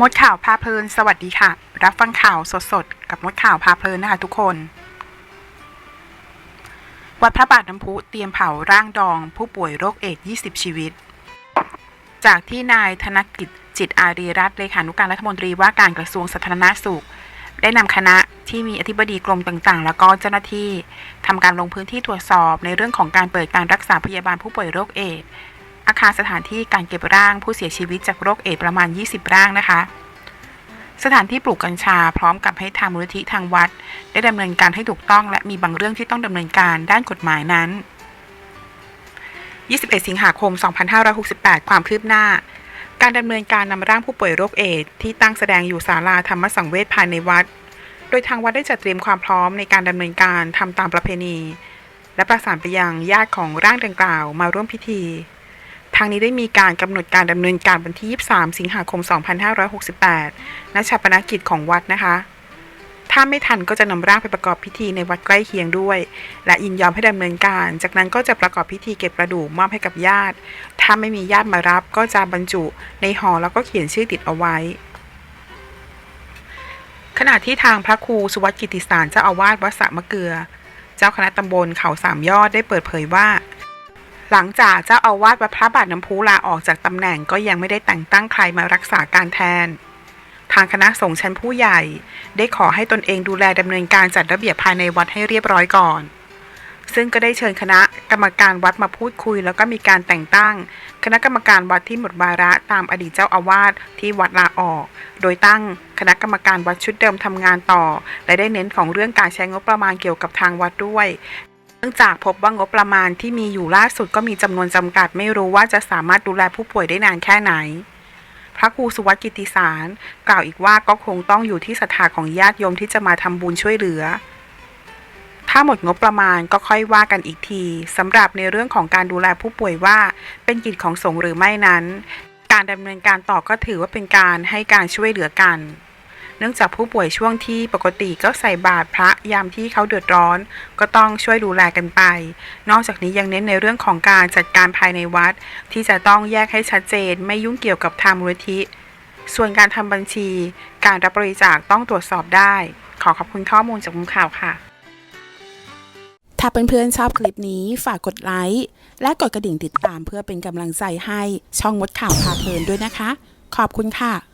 มดข่าวพาเพลิน สวัสดีค่ะ รับฟังข่าวสดๆ กับมดข่าวพาเพลินนะคะทุกคน วัดพระบาทน้ำพุเตรียมเผาร่างดอง ผู้ป่วยโรคเอดส์20 ชีวิต จากที่นายธนกิจจิตอารีรัตน์เลขานุการรัฐมนตรีว่าการกระทรวงสาธารณสุข ได้นำคณะที่มีอธิบดีกรมต่างๆ แล้วก็เจ้าหน้าที่ทำการลงพื้นที่ตรวจสอบในเรื่องของการเปิดการรักษาพยาบาลผู้ป่วยโรคเอดส์ อาคารสถานที่การเก็บร่างผู้เสียชีวิตจากโรคเอดประมาณ 20 ร่างนะคะ สถานที่ปลูกกัญชาพร้อมกับให้ทางมูลนิธิทางวัด ได้ดำเนินการให้ถูกต้องและมีบางเรื่องที่ต้องดำเนินการด้านกฎหมายนั้น 21 สิงหาคม 2568 ความคืบหน้า การดำเนินการนำร่างผู้ป่วยโรคเอดที่ตั้งแสดงอยู่ศาลาธรรมสังเวชภายในวัด โดยทางวัดได้จัดเตรียมความพร้อมในการดำเนินการทำตามประเพณี และประสานไปยังญาติของร่างดังกล่าวมาร่วมพิธีางนี้ได้มีการกำหนดการดำเนินการวันที่ 23 สิงหาคม 2568ณชาปนกิจของวัดนะคะ ถ้าไม่ทันก็จะนำร่างไปประกอบพิธีในวัดใกล้เคียงด้วย และยินยอมให้ดำเนินการ จากนั้นก็จะประกอบพิธีเก็บกระดูกมอบให้กับญาติ ถ้าไม่มีญาติมารับก็จะบรรจุในห่อแล้วก็เขียนชื่อติดเอาไว้ขณะที่ทางพระครูสุวัตกิติสารเจ้าอาวาสวัดสะมะเกลือ เจ้าคณะตำบลเขาสามยอดได้เปิดเผยว่า หลังจากเจ้าอาวาสวัดพระบาทน้ำพุลาออกจากตำแหน่งก็ยังไม่ได้แต่งตั้งใครมารักษาการแทน ทางคณะสงฆ์ชั้นผู้ใหญ่ ได้ขอให้ตนเองดูแลดำเนินการจัดระเบียบภายในวัดให้เรียบร้อยก่อน ซึ่งก็ได้เชิญคณะกรรมการวัดมาพูดคุย แล้วก็มีการแต่งตั้ง คณะกรรมการวัดที่หมดวาระตามอดีตเจ้าอาวาสที่วัดลาออก โดยตั้งคณะกรรมการวัดชุดเดิมทำงานต่อ และได้เน้นของเรื่องการใช้งบประมาณเกี่ยวกับทางวัดด้วย เนื่องจากพบว่างบประมาณที่มีอยู่ล่าสุดก็มีจำนวนจำกัด ไม่รู้ว่าจะสามารถดูแลผู้ป่วยได้นานแค่ไหน พระครูสุวัตกิติสาร กล่าวอีกว่าก็คงต้องอยู่ที่ศรัทธาของญาติโยมที่จะมาทำบุญช่วยเหลือ ถ้าหมดงบประมาณก็ค่อยว่ากันอีกทีสำหรับในเรื่องของการดูแลผู้ป่วยว่า เป็นกิจของสงฆ์หรือไม่นั้น การดำเนินการต่อก็ถือว่าเป็นการให้การช่วยเหลือกัน เนื่องจากผู้ป่วยช่วงที่ปกติก็ใส่บาตรพระยามที่เขาเดือดร้อน ก็ต้องช่วยดูแลกันไป นอกจากนี้ยังเน้นในเรื่องของการจัดการภายในวัด ที่จะต้องแยกให้ชัดเจน ไม่ยุ่งเกี่ยวกับทางมูลนิธิส่วนการทำบัญชี การรับบริจาคต้องตรวจสอบได้ ขอขอบคุณข้อมูลจากมุมข่าวค่ะ ถ้าเพื่อนๆชอบคลิปนี้ฝากกดไลค์และกดกระดิ่งติดตามเพื่อเป็นกำลังใจให้ช่องมดข่าวพาเพลินด้วยนะคะ ขอบคุณค่ะ